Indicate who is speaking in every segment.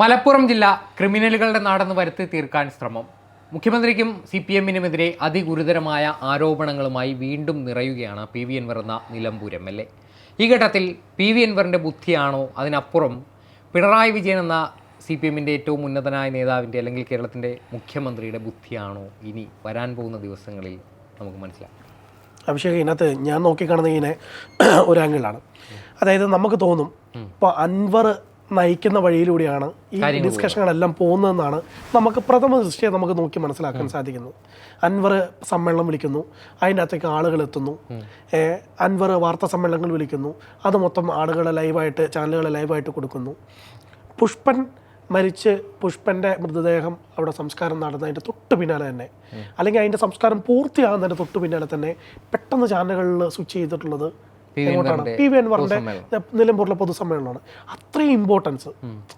Speaker 1: മലപ്പുറം ജില്ല ക്രിമിനലുകളുടെ നാടെന്ന് വരുത്തി തീർക്കാൻ ശ്രമം മുഖ്യമന്ത്രിക്കും സി പി എമ്മിനുമെതിരെ അതിഗുരുതരമായ ആരോപണങ്ങളുമായി വീണ്ടും നിറയുകയാണ് പി വി എൻവർ എന്ന നിലമ്പൂർ എം എൽ എ ഈ ഘട്ടത്തിൽ പി വി എൻവറിൻ്റെ ബുദ്ധിയാണോ അതിനപ്പുറം പിണറായി വിജയൻ എന്ന സി പി എമ്മിൻ്റെ ഏറ്റവും ഉന്നതനായ നേതാവിൻ്റെ അല്ലെങ്കിൽ കേരളത്തിൻ്റെ മുഖ്യമന്ത്രിയുടെ ബുദ്ധിയാണോ ഇനി വരാൻ പോകുന്ന ദിവസങ്ങളിൽ നമുക്ക് മനസ്സിലാക്കാം
Speaker 2: അഭിഷേക് ഇതിനകത്ത് ഞാൻ നോക്കിക്കാണുന്ന ഇതിനെ ഒരു അതായത് നമുക്ക് തോന്നും ഇപ്പോൾ അൻവർ നയിക്കുന്ന വഴിയിലൂടെയാണ് ഈ ഡിസ്കഷനുകളെല്ലാം പോകുന്നതെന്നാണ് നമുക്ക് പ്രഥമ ദൃഷ്ടിയെ നമുക്ക് നോക്കി മനസ്സിലാക്കാൻ സാധിക്കുന്നു അൻവർ സമ്മേളനം വിളിക്കുന്നു അതിൻ്റെ അകത്തേക്ക് ആളുകൾ എത്തുന്നു അൻവർ വാർത്താ സമ്മേളനങ്ങൾ വിളിക്കുന്നു അത് മൊത്തം ആളുകളെ ലൈവായിട്ട് ചാനലുകളെ ലൈവായിട്ട് കൊടുക്കുന്നു പുഷ്പൻ മരിച്ച് പുഷ്പൻ്റെ മൃതദേഹം അവിടെ സംസ്കാരം നടന്നതിൻ്റെ തൊട്ട് പിന്നാലെ തന്നെ അല്ലെങ്കിൽ അതിൻ്റെ സംസ്കാരം പൂർത്തിയാകുന്നതിൻ്റെ തൊട്ട് പിന്നാലെ തന്നെ പെട്ടെന്ന് ചാനലുകളിൽ സ്വിച്ച് ചെയ്തിട്ടുള്ളത് നിലമ്പൂരിലെ പൊതുസമ്മേളനമാണ് അത്രയും ഇമ്പോർട്ടൻസ്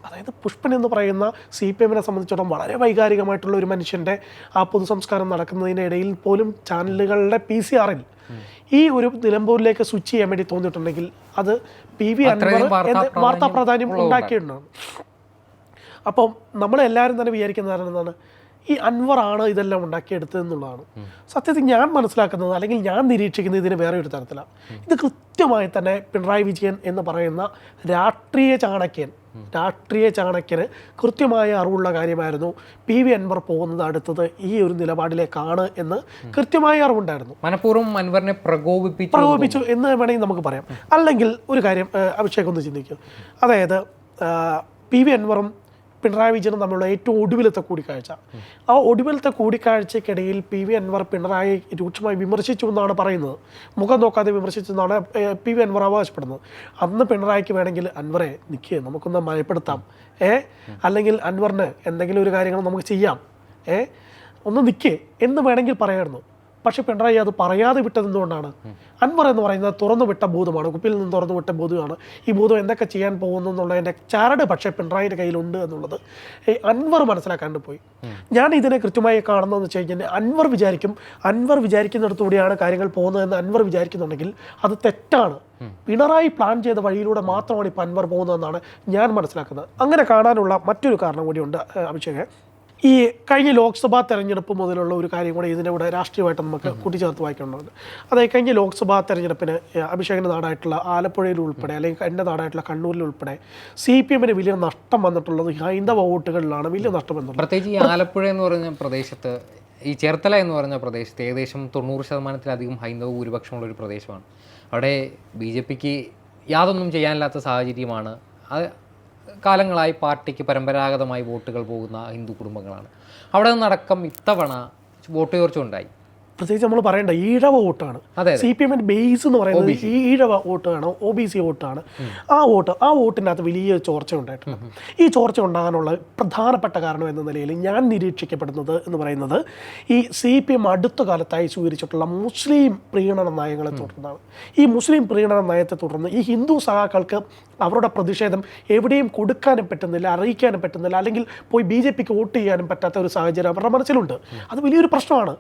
Speaker 2: അതായത് പുഷ്പൻ എന്ന് പറയുന്ന സി പി എമ്മിനെ സംബന്ധിച്ചിടത്തോളം വളരെ വൈകാരികമായിട്ടുള്ള ഒരു മനുഷ്യന്റെ ആ സംസ്കാരം നടക്കുന്നതിന് ഇടയിൽ പോലും ചാനലുകളുടെ പി സി ആറിൽ ഈ ഒരു നിലമ്പൂരിലേക്ക് സ്വിച്ച് ചെയ്യാൻ വേണ്ടി തോന്നിയിട്ടുണ്ടെങ്കിൽ അത് പി വി വാർത്താ പ്രാധാന്യം ഉണ്ടാക്കിയിട്ടുണ്ടാണ് അപ്പം നമ്മളെല്ലാവരും തന്നെ വിചാരിക്കുന്നത് എന്താണ് ഈ അൻവറാണ് ഇതെല്ലാം എന്നുള്ളതാണ് സത്യത്തിൽ ഞാൻ മനസ്സിലാക്കുന്നത് അല്ലെങ്കിൽ ഞാൻ നിരീക്ഷിക്കുന്നത് ഇതിന് വേറെ ഒരു തരത്തിലാണ് ഇത് കൃത്യമായി തന്നെ പിണറായി വിജയൻ എന്ന് പറയുന്ന രാഷ്ട്രീയ ചാണക്യൻ രാഷ്ട്രീയ ചാണക്യന് കൃത്യമായ അറിവുള്ള കാര്യമായിരുന്നു പി വി അൻവർ പോകുന്നത് അടുത്തത് ഈ ഒരു നിലപാടിലേക്കാണ് എന്ന് കൃത്യമായ അറിവുണ്ടായിരുന്നു
Speaker 1: മനഃപൂർവ്വം അൻവറിനെ പ്രകോപിപ്പിച്ചു
Speaker 2: പ്രകോപിപ്പിച്ചു എന്ന് വേണമെങ്കിൽ നമുക്ക് പറയാം അല്ലെങ്കിൽ ഒരു കാര്യം അഭിഷേക് ഒന്ന് ചിന്തിക്കും അതായത് പി വി അൻവറും പിണറായി വിജയനും തമ്മിലുള്ള ഏറ്റവും ഒടുവിലത്തെ കൂടിക്കാഴ്ച ആ ഒടുവിലത്തെ കൂടിക്കാഴ്ചയ്ക്കിടയിൽ പി വി അൻവർ പിണറായി രൂക്ഷമായി വിമർശിച്ചു എന്നാണ് പറയുന്നത് മുഖം നോക്കാതെ വിമർശിച്ചു എന്നാണ് പി വി അൻവർ അവകാശപ്പെടുന്നത് അന്ന് പിണറായിക്ക് വേണമെങ്കിൽ അൻവറെ നിൽക്കുക നമുക്കൊന്ന് മയപ്പെടുത്താം ഏ അല്ലെങ്കിൽ അൻവറിന് എന്തെങ്കിലും ഒരു കാര്യങ്ങൾ നമുക്ക് ചെയ്യാം ഏ ഒന്ന് നിൽക്കേ എന്ന് വേണമെങ്കിൽ പറയായിരുന്നു പക്ഷെ പിണറായി അത് പറയാതെ വിട്ടതെന്തുകൊണ്ടാണ് അൻവർ എന്ന് പറയുന്നത് തുറന്നു വിട്ട ഭൂതമാണ് കുപ്പിയിൽ നിന്ന് തുറന്നു വിട്ട ഭൂതമാണ് ഈ ഭൂതം എന്തൊക്കെ ചെയ്യാൻ പോകുന്നു എന്നുള്ളതിൻ്റെ ചരട് പക്ഷേ പിണറായിയുടെ കയ്യിലുണ്ട് എന്നുള്ളത് അൻവർ മനസ്സിലാക്കാണ്ട് പോയി ഞാൻ ഇതിനെ കൃത്യമായി കാണുന്നതെന്ന് വെച്ച് കഴിഞ്ഞാൽ അൻവർ വിചാരിക്കും അൻവർ വിചാരിക്കുന്നിടത്തുകൂടിയാണ് കാര്യങ്ങൾ പോകുന്നതെന്ന് അൻവർ വിചാരിക്കുന്നുണ്ടെങ്കിൽ അത് തെറ്റാണ് പിണറായി പ്ലാൻ ചെയ്ത വഴിയിലൂടെ മാത്രമാണ് ഇപ്പം അൻവർ പോകുന്നതെന്നാണ് ഞാൻ മനസ്സിലാക്കുന്നത് അങ്ങനെ കാണാനുള്ള മറ്റൊരു കാരണം കൂടിയുണ്ട് അഭിഷേക് ഈ കഴിഞ്ഞ ലോക്സഭാ തെരഞ്ഞെടുപ്പ് മുതലുള്ള ഒരു കാര്യം കൂടെ ഇതിൻ്റെ കൂടെ രാഷ്ട്രീയമായിട്ട് നമുക്ക് കൂട്ടിച്ചേർത്ത് വായിക്കേണ്ടതുണ്ട് അതായത് കഴിഞ്ഞ ലോക്സഭാ തെരഞ്ഞെടുപ്പിന് അഭിഷേകിൻ്റെ നാടായിട്ടുള്ള ആലപ്പുഴയിൽ ഉൾപ്പെടെ അല്ലെങ്കിൽ എൻ്റെ നാടായിട്ടുള്ള കണ്ണൂരിൽ ഉൾപ്പെടെ സി പി എമ്മിന് വലിയ നഷ്ടം വന്നിട്ടുള്ളത് ഹൈന്ദവ വോട്ടുകളിലാണ് വലിയ നഷ്ടം വന്നത്
Speaker 1: പ്രത്യേകിച്ച് ഈ ആലപ്പുഴ എന്ന് പറഞ്ഞ പ്രദേശത്ത് ഈ ചേർത്തല എന്ന് പറഞ്ഞ പ്രദേശത്ത് ഏകദേശം തൊണ്ണൂറ് ശതമാനത്തിലധികം ഹൈന്ദവ ഭൂരിപക്ഷമുള്ള ഒരു പ്രദേശമാണ് അവിടെ ബി ജെ പിക്ക് യാതൊന്നും ചെയ്യാനില്ലാത്ത സാഹചര്യമാണ് അത് കാലങ്ങളായി പാർട്ടിക്ക് പരമ്പരാഗതമായി വോട്ടുകൾ പോകുന്ന ഹിന്ദു കുടുംബങ്ങളാണ് അവിടെ നിന്നടക്കം ഇത്തവണ വോട്ട് ചോർച്ച ഉണ്ടായി
Speaker 2: പ്രത്യേകിച്ച് നമ്മൾ പറയേണ്ട ഈഴവ വോട്ടാണ് സി പി എമ്മിന്റെ ബേസ് എന്ന് പറയുന്നത് ഈ ഈഴവ വോട്ടാണ് ഒ ബി സി വോട്ടാണ് ആ വോട്ട് ആ വോട്ടിനകത്ത് വലിയ ചോർച്ച ഉണ്ടായിട്ടുണ്ട് ഈ ചോർച്ച ഉണ്ടാകാനുള്ള പ്രധാനപ്പെട്ട കാരണം എന്ന നിലയിൽ ഞാൻ നിരീക്ഷിക്കപ്പെടുന്നത് എന്ന് പറയുന്നത് ഈ സി പി എം അടുത്ത കാലത്തായി സ്വീകരിച്ചിട്ടുള്ള മുസ്ലിം പ്രീണന നയങ്ങളെ തുടർന്നാണ് ഈ മുസ്ലിം പ്രീണന നയത്തെ തുടർന്ന് ഈ ഹിന്ദു സഹാക്കൾക്ക് അവരുടെ പ്രതിഷേധം എവിടെയും കൊടുക്കാനും പറ്റുന്നില്ല അറിയിക്കാനും പറ്റുന്നില്ല അല്ലെങ്കിൽ പോയി ബി ജെ പിക്ക് വോട്ട് ചെയ്യാനും പറ്റാത്ത ഒരു സാഹചര്യം അവരുടെ മനസ്സിലുണ്ട് അത് വലിയൊരു പ്രശ്നമാണ്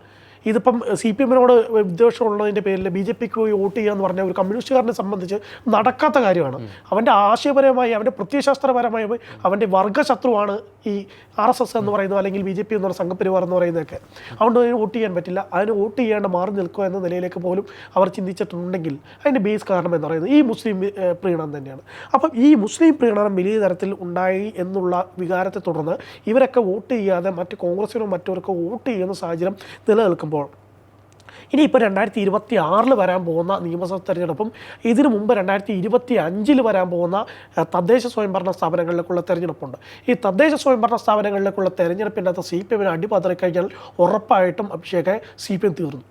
Speaker 2: ഇതിപ്പം സി പി എമ്മിനോട് വിദ്വേഷമുള്ളതിൻ്റെ പേരിൽ ബി ജെ പിക്ക് പോയി വോട്ട് ചെയ്യുക എന്ന് പറഞ്ഞ ഒരു കമ്മ്യൂണിസ്റ്റുകാരനെ സംബന്ധിച്ച് നടക്കാത്ത കാര്യമാണ് അവൻ്റെ ആശയപരമായി അവൻ്റെ പ്രത്യയശാസ്ത്രപരമായി അവൻ്റെ വർഗ്ഗശത്രുവാണ് ഈ ആർ എസ് എസ് എന്ന് പറയുന്നത് അല്ലെങ്കിൽ ബി ജെ പി എന്നുള്ള സംഘപരിവാർ എന്ന് പറയുന്നതൊക്കെ അതുകൊണ്ട് അതിന് വോട്ട് ചെയ്യാൻ പറ്റില്ല അതിന് വോട്ട് ചെയ്യാണ്ട് മാറി നിൽക്കുക എന്ന നിലയിലേക്ക് പോലും അവർ ചിന്തിച്ചിട്ടുണ്ടെങ്കിൽ അതിൻ്റെ ബേസ് കാരണം എന്ന് പറയുന്നത് ഈ മുസ്ലിം പ്രീണനം തന്നെയാണ് അപ്പം ഈ മുസ്ലിം പ്രീണനം വലിയ തരത്തിൽ ഉണ്ടായി എന്നുള്ള വികാരത്തെ തുടർന്ന് ഇവരൊക്കെ വോട്ട് ചെയ്യാതെ മറ്റ് കോൺഗ്രസിനോ മറ്റവർക്കോ വോട്ട് ചെയ്യുന്ന സാഹചര്യം നിലനിൽക്കുമ്പോൾ വരുമ്പോൾ ഇനിയിപ്പോൾ രണ്ടായിരത്തി ഇരുപത്തി ആറിൽ വരാൻ പോകുന്ന നിയമസഭാ തെരഞ്ഞെടുപ്പും ഇതിനു മുമ്പ് രണ്ടായിരത്തി ഇരുപത്തി അഞ്ചിൽ വരാൻ പോകുന്ന തദ്ദേശ സ്വയംഭരണ സ്ഥാപനങ്ങളിലേക്കുള്ള തെരഞ്ഞെടുപ്പുണ്ട് ഈ തദ്ദേശ സ്വയംഭരണ സ്ഥാപനങ്ങളിലേക്കുള്ള തെരഞ്ഞെടുപ്പിൻ്റെ അകത്ത് സി പി എമ്മിന് അടിപതറി കഴിഞ്ഞാൽ ഉറപ്പായിട്ടും അഭിഷേകെ സി പി എം തീർന്നു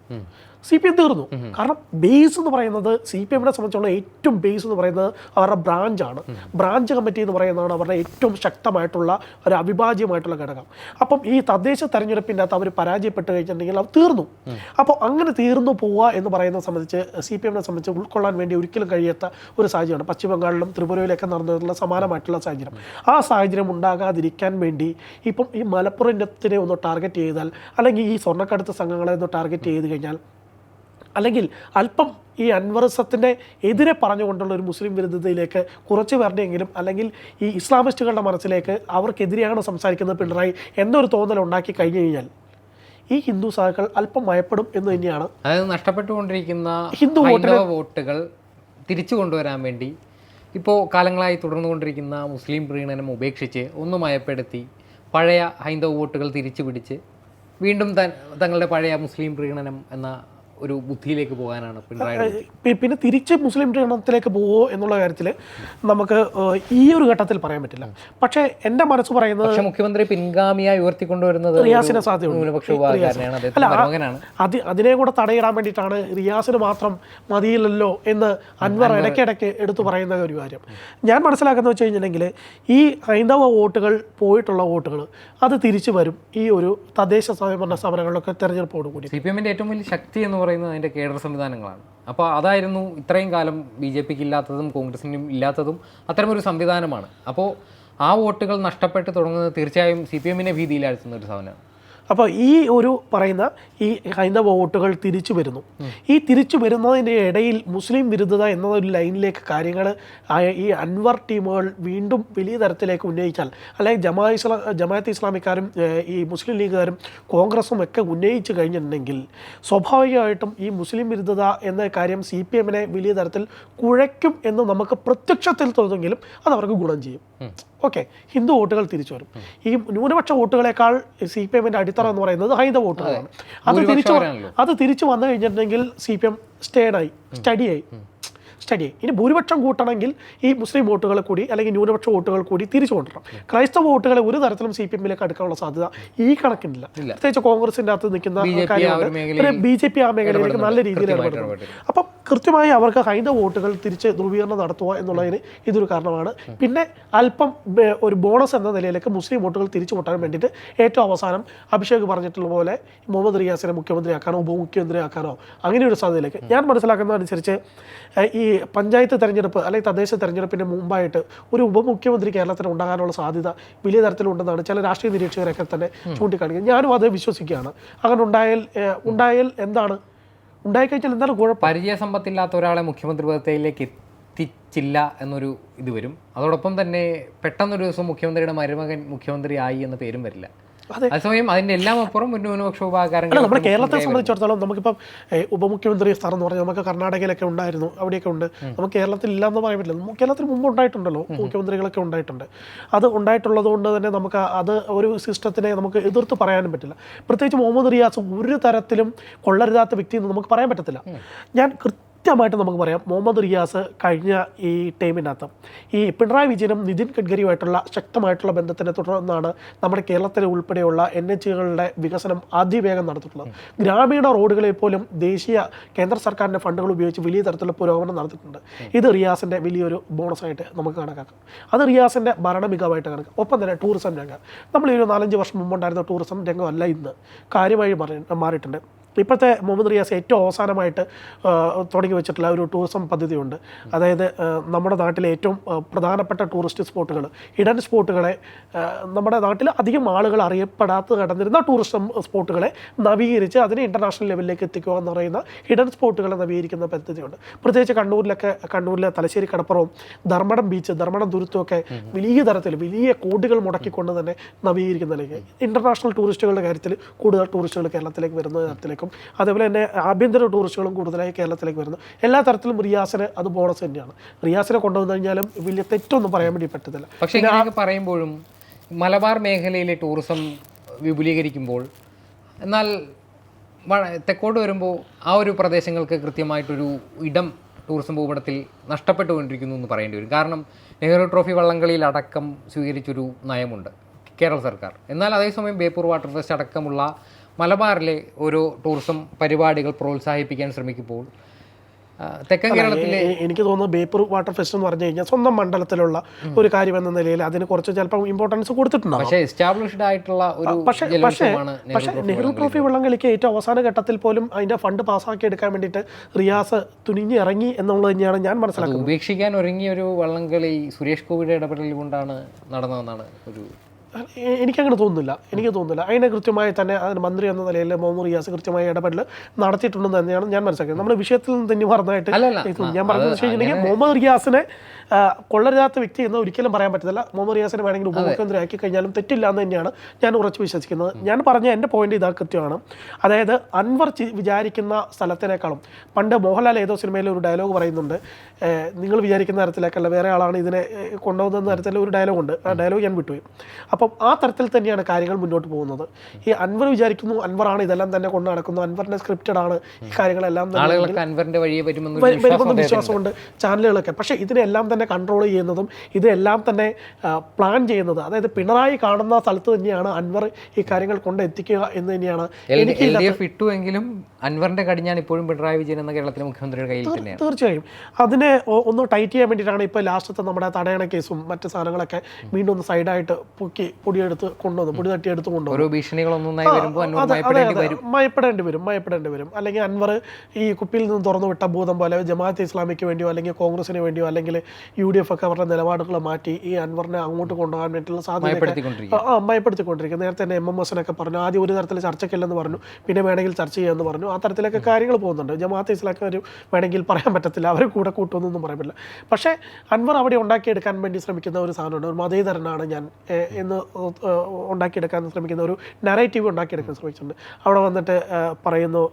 Speaker 2: സി പി എം തീർന്നു കാരണം ബേസ് എന്ന് പറയുന്നത് സി പി എമ്മിനെ സംബന്ധിച്ചുള്ള ഏറ്റവും ബേസ് എന്ന് പറയുന്നത് അവരുടെ ബ്രാഞ്ചാണ് ബ്രാഞ്ച് കമ്മിറ്റി എന്ന് പറയുന്നതാണ് അവരുടെ ഏറ്റവും ശക്തമായിട്ടുള്ള ഒരു അവിഭാജ്യമായിട്ടുള്ള ഘടകം അപ്പം ഈ തദ്ദേശ അകത്ത് അവർ പരാജയപ്പെട്ട് കഴിഞ്ഞിട്ടുണ്ടെങ്കിൽ അവർ തീർന്നു അപ്പോൾ അങ്ങനെ തീർന്നു പോവുക എന്ന് പറയുന്നത് സംബന്ധിച്ച് സി പി എമ്മിനെ സംബന്ധിച്ച് ഉൾക്കൊള്ളാൻ വേണ്ടി ഒരിക്കലും കഴിയാത്ത ഒരു സാഹചര്യമാണ് പശ്ചിമ ബംഗാളിലും ത്രിപുരയിലൊക്കെ നടന്നിട്ടുള്ള സമാനമായിട്ടുള്ള സാഹചര്യം ആ സാഹചര്യം ഉണ്ടാകാതിരിക്കാൻ വേണ്ടി ഇപ്പം ഈ മലപ്പുറത്തിനെ ഒന്ന് ടാർഗറ്റ് ചെയ്താൽ അല്ലെങ്കിൽ ഈ സ്വർണ്ണക്കടുത്ത സംഘങ്ങളെ ഒന്ന് ടാർഗറ്റ് ചെയ്ത് കഴിഞ്ഞാൽ അല്ലെങ്കിൽ അല്പം ഈ അൻവറിസത്തിൻ്റെ എതിരെ പറഞ്ഞുകൊണ്ടുള്ള ഒരു മുസ്ലിം വിരുദ്ധതയിലേക്ക് കുറച്ച് പേരുടെയെങ്കിലും അല്ലെങ്കിൽ ഈ ഇസ്ലാമിസ്റ്റുകളുടെ മനസ്സിലേക്ക് അവർക്കെതിരെയാണ് സംസാരിക്കുന്നത് പിണറായി എന്നൊരു തോന്നൽ ഉണ്ടാക്കി കഴിഞ്ഞു കഴിഞ്ഞാൽ ഈ ഹിന്ദു സഹാക്കൾ അല്പം ഭയപ്പെടും എന്ന് തന്നെയാണ്
Speaker 1: അതായത് നഷ്ടപ്പെട്ടുകൊണ്ടിരിക്കുന്ന ഹിന്ദു വോട്ടുകൾ തിരിച്ചു കൊണ്ടുവരാൻ വേണ്ടി ഇപ്പോൾ കാലങ്ങളായി തുടർന്നുകൊണ്ടിരിക്കുന്ന മുസ്ലിം പ്രീണനം ഉപേക്ഷിച്ച് ഒന്ന് മയപ്പെടുത്തി പഴയ ഹൈന്ദവ വോട്ടുകൾ തിരിച്ചു പിടിച്ച് വീണ്ടും തങ്ങളുടെ പഴയ മുസ്ലിം പ്രീണനം എന്ന ഒരു ബുദ്ധിയിലേക്ക് പോകാനാണ് പിണറായി
Speaker 2: പിന്നെ തിരിച്ച് മുസ്ലിം ക്ഷണത്തിലേക്ക് പോവോ എന്നുള്ള കാര്യത്തിൽ നമുക്ക് ഈ ഒരു ഘട്ടത്തിൽ പറയാൻ പറ്റില്ല പക്ഷേ എൻ്റെ മനസ്സ് പറയുന്നത്
Speaker 1: മുഖ്യമന്ത്രി പിൻഗാമിയായി ഉയർത്തിക്കൊണ്ടുവരുന്നത്
Speaker 2: റിയാസിനെ സാധ്യതയുണ്ട് അത് അതിനെ കൂടെ തടയിടാൻ വേണ്ടിയിട്ടാണ് റിയാസിന് മാത്രം മതിയില്ലല്ലോ എന്ന് അൻവർ ഇടയ്ക്കിടയ്ക്ക് എടുത്തു പറയുന്ന ഒരു കാര്യം ഞാൻ മനസ്സിലാക്കുന്നത് വെച്ച് കഴിഞ്ഞിട്ടുണ്ടെങ്കിൽ ഈ ഹൈന്ദവ വോട്ടുകൾ പോയിട്ടുള്ള വോട്ടുകൾ അത് തിരിച്ചു വരും ഈ ഒരു തദ്ദേശ സ്വയംഭരണ സ്ഥാപനങ്ങളിലൊക്കെ തെരഞ്ഞെടുപ്പോടുകൂടി
Speaker 1: സി പി എമ്മിൻ്റെ ഏറ്റവും വലിയ ശക്തി എന്ന് പറയുന്നത് അതിൻ്റെ കേഡർ സംവിധാനങ്ങളാണ് അപ്പോൾ അതായിരുന്നു ഇത്രയും കാലം ബി ജെ പിക്ക് ഇല്ലാത്തതും കോൺഗ്രസിനും ഇല്ലാത്തതും അത്തരമൊരു സംവിധാനമാണ് അപ്പോൾ ആ വോട്ടുകൾ നഷ്ടപ്പെട്ട് തുടങ്ങുന്നത് തീർച്ചയായും സി പി എമ്മിനെ ഭീതിയിലാഴ്ത്തുന്ന ഒരു സാധനമാണ്
Speaker 2: അപ്പോൾ ഈ ഒരു പറയുന്ന ഈ ഹൈന്ദവ വോട്ടുകൾ തിരിച്ചു വരുന്നു ഈ തിരിച്ചു വരുന്നതിൻ്റെ ഇടയിൽ മുസ്ലിം വിരുദ്ധത എന്ന ഒരു ലൈനിലേക്ക് കാര്യങ്ങൾ ഈ അൻവർ ടീമുകൾ വീണ്ടും വലിയ തരത്തിലേക്ക് ഉന്നയിച്ചാൽ അല്ലെങ്കിൽ ജമാ ഇസ്ലാ ജമാഅത്ത് ഇസ്ലാമിക്കാരും ഈ മുസ്ലിം ലീഗുകാരും കോൺഗ്രസും ഒക്കെ ഉന്നയിച്ചു കഴിഞ്ഞിട്ടുണ്ടെങ്കിൽ സ്വാഭാവികമായിട്ടും ഈ മുസ്ലിം വിരുദ്ധത എന്ന കാര്യം സി പി എമ്മിനെ വലിയ തരത്തിൽ കുഴയ്ക്കും എന്ന് നമുക്ക് പ്രത്യക്ഷത്തിൽ തോന്നുമെങ്കിലും അത് അവർക്ക് ഗുണം ചെയ്യും ഓക്കെ ഹിന്ദു വോട്ടുകൾ തിരിച്ചു വരും ഈ ന്യൂനപക്ഷ വോട്ടുകളെക്കാൾ സി പി എമ്മിന്റെ അടിത്തറ എന്ന് പറയുന്നത് ഹൈന്ദവ വോട്ടുകളാണ് അത് തിരിച്ചു അത് തിരിച്ചു വന്നു കഴിഞ്ഞിട്ടുണ്ടെങ്കിൽ സി പി എം സ്റ്റേഡായി സ്റ്റഡിയായി സ്റ്റഡി ഇനി ഭൂരിപക്ഷം കൂട്ടണമെങ്കിൽ ഈ മുസ്ലിം വോട്ടുകൾ കൂടി അല്ലെങ്കിൽ ന്യൂനപക്ഷ വോട്ടുകൾ കൂടി തിരിച്ചു കൊണ്ടുവരണം ക്രൈസ്തവ വോട്ടുകളെ ഒരു തരത്തിലും സി പി എമ്മിലേക്ക് അടുക്കാനുള്ള സാധ്യത ഈ കണക്കിനില്ല പ്രത്യേകിച്ച് കോൺഗ്രസിന്റെ അകത്ത് നിൽക്കുന്ന കാര്യമാണ് ബി ജെ പി ആ മേഖലയിലേക്ക് നല്ല രീതിയിൽ ഇടപെടുന്നു അപ്പം കൃത്യമായി അവർക്ക് ഹൈന്ദവ വോട്ടുകൾ തിരിച്ച് ധ്രുവീകരണം നടത്തുക എന്നുള്ളതിന് ഇതൊരു കാരണമാണ് പിന്നെ അല്പം ഒരു ബോണസ് എന്ന നിലയിലേക്ക് മുസ്ലിം വോട്ടുകൾ തിരിച്ചു കൊട്ടാൻ വേണ്ടിയിട്ട് ഏറ്റവും അവസാനം അഭിഷേക് പറഞ്ഞിട്ടുള്ള പോലെ മുഹമ്മദ് റിയാസിനെ മുഖ്യമന്ത്രിയാക്കാനോ ഉപമുഖ്യമന്ത്രിയാക്കാനോ അങ്ങനെ ഒരു സാധ്യതയിലേക്ക് ഞാൻ മനസ്സിലാക്കുന്നതനുസരിച്ച് ഈ പഞ്ചായത്ത് തെരഞ്ഞെടുപ്പ് അല്ലെങ്കിൽ തദ്ദേശ തെരഞ്ഞെടുപ്പിന് മുമ്പായിട്ട് ഒരു ഉപമുഖ്യമന്ത്രി കേരളത്തിന് ഉണ്ടാകാനുള്ള സാധ്യത വലിയ തരത്തിലുണ്ടെന്നാണ് ചില രാഷ്ട്രീയ നിരീക്ഷകരൊക്കെ തന്നെ ചൂണ്ടിക്കാണിക്കുന്നത് ഞാനും അത് വിശ്വസിക്കുകയാണ് അങ്ങനെ ഉണ്ടായാൽ ഉണ്ടായാൽ എന്താണ് ഉണ്ടായിക്കഴിച്ചാൽ എന്താണ് കുഴപ്പം
Speaker 1: പരിചയസമ്പത്തില്ലാത്ത ഒരാളെ മുഖ്യമന്ത്രി പദത്തിലേക്ക് എത്തിച്ചില്ല എന്നൊരു ഇത് വരും അതോടൊപ്പം തന്നെ പെട്ടെന്നൊരു ദിവസം മുഖ്യമന്ത്രിയുടെ മരുമകൻ മുഖ്യമന്ത്രി ആയി എന്ന പേരും വരില്ല അതേസമയം അതിന്റെ എല്ലാം അപ്പുറം ന്യൂനപക്ഷ വിഭാഗക്കാരൻ
Speaker 2: നമ്മുടെ കേരളത്തെ സംബന്ധിച്ചിടത്തോളം നമുക്കിപ്പം ഉപമുഖ്യമന്ത്രി സ്ഥാനം എന്ന് പറഞ്ഞാൽ നമുക്ക് കർണാടകയിലൊക്കെ ഉണ്ടായിരുന്നു അവിടെയൊക്കെ ഉണ്ട് നമുക്ക് കേരളത്തിൽ ഇല്ല എന്ന് പറയാൻ പറ്റില്ല കേരളത്തിൽ മുമ്പ് ഉണ്ടായിട്ടുണ്ടല്ലോ മുഖ്യമന്ത്രികളൊക്കെ ഉണ്ടായിട്ടുണ്ട് അത് ഉണ്ടായിട്ടുള്ളത് കൊണ്ട് തന്നെ നമുക്ക് അത് ഒരു സിസ്റ്റത്തിനെ നമുക്ക് എതിർത്ത് പറയാനും പറ്റില്ല പ്രത്യേകിച്ച് മുഹമ്മദ് റിയാസ് ഒരു തരത്തിലും കൊള്ളരുതാത്ത വ്യക്തി എന്ന് നമുക്ക് പറയാൻ പറ്റത്തില്ല ഞാൻ കൃത്യമായിട്ട് നമുക്ക് പറയാം മുഹമ്മദ് റിയാസ് കഴിഞ്ഞ ഈ ടൈമിനകത്ത് ഈ പിണറായി വിജയനും നിതിൻ ഗഡ്കരിയുമായിട്ടുള്ള ശക്തമായിട്ടുള്ള ബന്ധത്തിനെ തുടർന്നാണ് നമ്മുടെ കേരളത്തിലെ ഉൾപ്പെടെയുള്ള എൻ എച്ചുകളുടെ വികസനം അതിവേഗം നടത്തിയിട്ടുള്ളത് ഗ്രാമീണ റോഡുകളിൽ പോലും ദേശീയ കേന്ദ്ര സർക്കാരിൻ്റെ ഫണ്ടുകൾ ഉപയോഗിച്ച് വലിയ തരത്തിലുള്ള പുരോഗമനം നടത്തിയിട്ടുണ്ട് ഇത് റിയാസിൻ്റെ വലിയൊരു ബോണസായിട്ട് നമുക്ക് കണക്കാക്കാം അത് റിയാസിൻ്റെ ഭരണ മികവായിട്ട് കണക്കാം ഒപ്പം തന്നെ ടൂറിസം രംഗം നമ്മൾ ഈ ഒരു നാലഞ്ച് വർഷം മുമ്പുണ്ടായിരുന്ന ടൂറിസം രംഗമല്ല ഇന്ന് കാര്യമായി മാറിയിട്ടുണ്ട് ഇപ്പോഴത്തെ മുഹമ്മദ് റിയാസ് ഏറ്റവും അവസാനമായിട്ട് തുടങ്ങി വെച്ചിട്ടുള്ള ഒരു ടൂറിസം പദ്ധതിയുണ്ട് അതായത് നമ്മുടെ നാട്ടിലെ ഏറ്റവും പ്രധാനപ്പെട്ട ടൂറിസ്റ്റ് സ്പോട്ടുകൾ ഹിഡൻ സ്പോട്ടുകളെ നമ്മുടെ നാട്ടിൽ അധികം ആളുകൾ അറിയപ്പെടാത്ത കടന്നിരുന്ന ടൂറിസം സ്പോട്ടുകളെ നവീകരിച്ച് അതിനെ ഇൻ്റർനാഷണൽ ലെവലിലേക്ക് എത്തിക്കുക എന്ന് പറയുന്ന ഹിഡൻ സ്പോട്ടുകളെ നവീകരിക്കുന്ന പദ്ധതിയുണ്ട് പ്രത്യേകിച്ച് കണ്ണൂരിലൊക്കെ കണ്ണൂരിലെ തലശ്ശേരി കടപ്പുറവും ധർമ്മടം ബീച്ച് ധർമ്മടം ദുരിത്തമൊക്കെ വലിയ തരത്തിൽ വലിയ കോടികൾ മുടക്കിക്കൊണ്ട് തന്നെ നവീകരിക്കുന്നതിലേക്ക് ഇൻ്റർനാഷണൽ ടൂറിസ്റ്റുകളുടെ കാര്യത്തിൽ കൂടുതൽ ടൂറിസ്റ്റുകൾ കേരളത്തിലേക്ക് വരുന്ന തരത്തിലേക്ക് നടക്കും അതേപോലെ തന്നെ ആഭ്യന്തര ടൂറിസ്റ്റുകളും കൂടുതലായി കേരളത്തിലേക്ക് വരുന്നു എല്ലാ തരത്തിലും റിയാസിന് അത് ബോണസ് തന്നെയാണ് റിയാസിനെ കൊണ്ടുവന്നു കഴിഞ്ഞാലും വലിയ തെറ്റൊന്നും പറയാൻ വേണ്ടി പറ്റത്തില്ല
Speaker 1: പക്ഷേ പറയുമ്പോഴും മലബാർ മേഖലയിലെ ടൂറിസം വിപുലീകരിക്കുമ്പോൾ എന്നാൽ തെക്കോട്ട് വരുമ്പോൾ ആ ഒരു പ്രദേശങ്ങൾക്ക് കൃത്യമായിട്ടൊരു ഇടം ടൂറിസം ഭൂപടത്തിൽ നഷ്ടപ്പെട്ടുകൊണ്ടിരിക്കുന്നു എന്ന് പറയേണ്ടി വരും കാരണം നെഹ്റു ട്രോഫി വള്ളംകളിയിൽ അടക്കം സ്വീകരിച്ചൊരു നയമുണ്ട് കേരള സർക്കാർ എന്നാൽ അതേസമയം ബേപ്പൂർ വാട്ടർ ഫെസ്റ്റ് അടക്കമുള്ള മലബാറിലെ ഒരു ടൂറിസം പരിപാടികൾ പ്രോത്സാഹിപ്പിക്കാൻ ശ്രമിക്കുമ്പോൾ തെക്കൻ
Speaker 2: കേരളത്തിലെ എനിക്ക് തോന്നുന്നു ബേപ്പൂർ വാട്ടർ ഫെസ്റ്റ് എന്ന് പറഞ്ഞു കഴിഞ്ഞാൽ സ്വന്തം മണ്ഡലത്തിലുള്ള ഒരു കാര്യം എന്ന നിലയിൽ അതിന് കുറച്ച് ചിലപ്പോൾ ഇമ്പോർട്ടൻസ് കൊടുത്തിട്ടുണ്ട്
Speaker 1: പക്ഷേ എസ്റ്റാബ്ലിഷ്ഡ് ആയിട്ടുള്ള
Speaker 2: ഒരു പക്ഷേ പക്ഷേ പക്ഷേ നെഹ്റു ട്രോഫി വള്ളംകളിക്ക് ഏറ്റവും അവസാന ഘട്ടത്തിൽ പോലും അതിന്റെ ഫണ്ട് പാസ്സാക്കി എടുക്കാൻ വേണ്ടിയിട്ട് റിയാസ് തുനിഞ്ഞ് ഇറങ്ങി എന്നുള്ളത് തന്നെയാണ് ഞാൻ മനസ്സിലാക്കുന്നത്
Speaker 1: ഉപേക്ഷിക്കാൻ ഒരുങ്ങിയ ഒരു വള്ളംകളി സുരേഷ് ഗോപിയുടെ ഇടപെടലുകൊണ്ടാണ് നടന്നതെന്നാണ് ഒരു
Speaker 2: എനിക്കങ്ങനെ തോന്നുന്നില്ല എനിക്ക് തോന്നുന്നില്ല അതിനെ കൃത്യമായി തന്നെ അതിന് മന്ത്രി എന്ന നിലയിൽ മുഹമ്മദ് റിയാസ് കൃത്യമായി ഇടപെടൽ നടത്തിയിട്ടുണ്ടെന്ന് തന്നെയാണ് ഞാൻ മനസ്സിലാക്കിയത് നമ്മുടെ വിഷയത്തിൽ നിന്ന് തന്നെ പറഞ്ഞതായിട്ട് ഞാൻ പറഞ്ഞു മുഹമ്മദ് റിയാസിനെ കൊള്ളരുതാത്ത വ്യക്തി എന്ന് ഒരിക്കലും പറയാൻ പറ്റത്തില്ല മുഹമ്മദ് റിയാസിനെ വേണമെങ്കിൽ ഉപമുഖ്യമന്ത്രി ആക്കി കഴിഞ്ഞാലും തെറ്റില്ല എന്ന് തന്നെയാണ് ഞാൻ ഉറച്ചു വിശ്വസിക്കുന്നത് ഞാൻ പറഞ്ഞ എൻ്റെ പോയിന്റ് ഇതാ കൃത്യമാണ് അതായത് അൻവർ വിചാരിക്കുന്ന സ്ഥലത്തിനേക്കാളും പണ്ട് മോഹൻലാൽ ഏതോ സിനിമയിൽ ഒരു ഡയലോഗ് പറയുന്നുണ്ട് നിങ്ങൾ വിചാരിക്കുന്ന തരത്തിലേക്കല്ല വേറെ ആളാണ് ഇതിനെ കൊണ്ടുപോകുന്ന തരത്തിൽ ഒരു ഡയലോഗ് ഉണ്ട് ആ ഡയലോഗ് ഞാൻ വിട്ടുപോയി അപ്പം ആ തരത്തിൽ തന്നെയാണ് കാര്യങ്ങൾ മുന്നോട്ട് പോകുന്നത് ഈ അൻവർ വിചാരിക്കുന്നു അൻവറാണ് ഇതെല്ലാം തന്നെ കൊണ്ട് നടക്കുന്നു അൻവറിന്റെ സ്ക്രിപ്റ്റഡ് ആണ് ഈ കാര്യങ്ങളെല്ലാം വിശ്വാസമുണ്ട് ചാനലുകളൊക്കെ പക്ഷേ ഇതിനെല്ലാം തന്നെ കൺട്രോൾ ചെയ്യുന്നതും ഇതെല്ലാം തന്നെ പ്ലാൻ ചെയ്യുന്നത് അതായത് പിണറായി കാണുന്ന സ്ഥലത്ത് തന്നെയാണ് അൻവർ ഈ കാര്യങ്ങൾ കൊണ്ടെത്തിക്കുക എത്തിക്കുക എന്ന് തന്നെയാണ്
Speaker 1: എനിക്ക് ഇട്ടുവെങ്കിലും അൻവറിന്റെ കടിഞ്ഞാണ് ഇപ്പോഴും പിണറായി വിജയൻ എന്ന കേരളത്തിലെ മുഖ്യമന്ത്രിയുടെ
Speaker 2: കയ്യിൽ തീർച്ചയായും അതിനെ ഒന്ന് ടൈറ്റ് ചെയ്യാൻ വേണ്ടിയിട്ടാണ് ഇപ്പൊ ലാസ്റ്റത്തെ നമ്മുടെ തടയണ കേസും മറ്റു സാധനങ്ങളൊക്കെ വീണ്ടും ഒന്ന് സൈഡായിട്ട് പൊക്കി പൊടിയെടുത്ത് കൊണ്ടുവന്നു പൊടി തട്ടിയെടുത്ത് കൊണ്ടുവന്നു
Speaker 1: ഓരോ ഭീഷണികളൊന്നും
Speaker 2: മയപ്പെടേണ്ടി വരും മയപ്പെടേണ്ടി വരും അല്ലെങ്കിൽ അൻവർ ഈ കുപ്പിയിൽ നിന്ന് തുറന്നു വിട്ട ഭൂതം പോലെ ജമാഅത്ത് ഇസ്ലാമിക്ക് വേണ്ടിയോ അല്ലെങ്കിൽ കോൺഗ്രസിന് വേണ്ടിയോ അല്ലെങ്കിൽ യു ഡി എഫ് ഒക്കെ അവരുടെ നിലപാടുകൾ മാറ്റി ഈ അൻവറിനെ അങ്ങോട്ട് കൊണ്ടുപോകാൻ വേണ്ടിയിട്ടുള്ള
Speaker 1: സാധ്യത
Speaker 2: ആ മയപ്പെടുത്തിക്കൊണ്ടിരിക്കും നേരത്തെ തന്നെ എം എം എസിനൊക്കെ പറഞ്ഞു ആദ്യം ഒരു തരത്തിൽ ചർച്ചയ്ക്കില്ലെന്ന് പറഞ്ഞു പിന്നെ വേണമെങ്കിൽ ചർച്ച ചെയ്യാമെന്ന് പറഞ്ഞു ആ തരത്തിലൊക്കെ കാര്യങ്ങൾ പോകുന്നുണ്ട് ജമാഅത്ത് ഇസ്ലാക്കി ഒരു വേണമെങ്കിൽ പറയാൻ പറ്റത്തില്ല അവർ കൂടെ കൂട്ടുമെന്നൊന്നും പറയാൻ പറ്റില്ല പക്ഷേ അൻവർ അവിടെ ഉണ്ടാക്കിയെടുക്കാൻ വേണ്ടി ശ്രമിക്കുന്ന ഒരു സാധനമുണ്ട് ഒരു മതേതരനാണ് ഞാൻ എന്ന് ഉണ്ടാക്കിയെടുക്കാൻ ശ്രമിക്കുന്ന ഒരു നറേറ്റീവ് ഉണ്ടാക്കിയെടുക്കാൻ ശ്രമിച്ചിട്ടുണ്ട് അവിടെ വന്നിട്ട് പറയുന്നു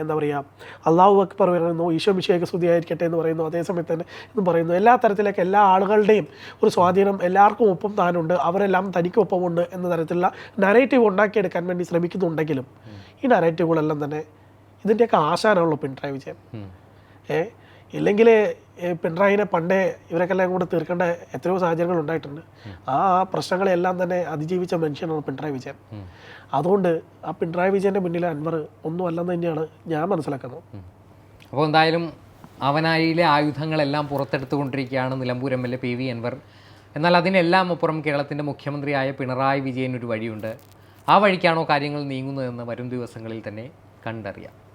Speaker 2: എന്താ പറയുക അള്ളാഹു അക്ബർ പറയുന്നു ഈശോ മിശിയൊക്കെ സ്തുതിയായിരിക്കട്ടെ എന്ന് പറയുന്നു അതേസമയത്ത് തന്നെ എന്ന് പറയുന്നു എല്ലാ തരത്തിലേക്ക് എല്ലാ ആളുകളുടെയും ഒരു സ്വാധീനം എല്ലാവർക്കും ഒപ്പം താനുണ്ട് അവരെല്ലാം തനിക്കൊപ്പമുണ്ട് എന്ന തരത്തിലുള്ള നരേറ്റീവ് ഉണ്ടാക്കിയെടുക്കാൻ വേണ്ടി ശ്രമിക്കുന്നുണ്ടെങ്കിലും ഈ നരേറ്റീവുകളെല്ലാം തന്നെ ഇതിൻ്റെയൊക്കെ ആശാനമുള്ളൂ പിണറായി വിജയൻ ഏ ഇല്ലെങ്കിൽ പിണറായിനെ പണ്ടേ ഇവരൊക്കെല്ലാം കൂടെ തീർക്കേണ്ട എത്രയോ സാഹചര്യങ്ങൾ ഉണ്ടായിട്ടുണ്ട് ആ പ്രശ്നങ്ങളെല്ലാം തന്നെ അതിജീവിച്ച മനുഷ്യനാണ് പിണറായി വിജയൻ അതുകൊണ്ട് ആ പിണറായി വിജയൻ്റെ മുന്നിലെ അൻവർ ഒന്നും അല്ലെന്ന് തന്നെയാണ് ഞാൻ മനസ്സിലാക്കുന്നത്
Speaker 1: അപ്പോൾ എന്തായാലും അവനായിലെ ആയുധങ്ങളെല്ലാം പുറത്തെടുത്തുകൊണ്ടിരിക്കുകയാണ് Nilambur M L A P V Anvar എന്നാൽ അതിനെല്ലാം അപ്പുറം കേരളത്തിൻ്റെ മുഖ്യമന്ത്രിയായ പിണറായി വിജയൻ ഒരു വഴിയുണ്ട് ആ വഴിക്കാണോ കാര്യങ്ങൾ നീങ്ങുന്നതെന്ന് വരും ദിവസങ്ങളിൽ തന്നെ കണ്ടറിയാം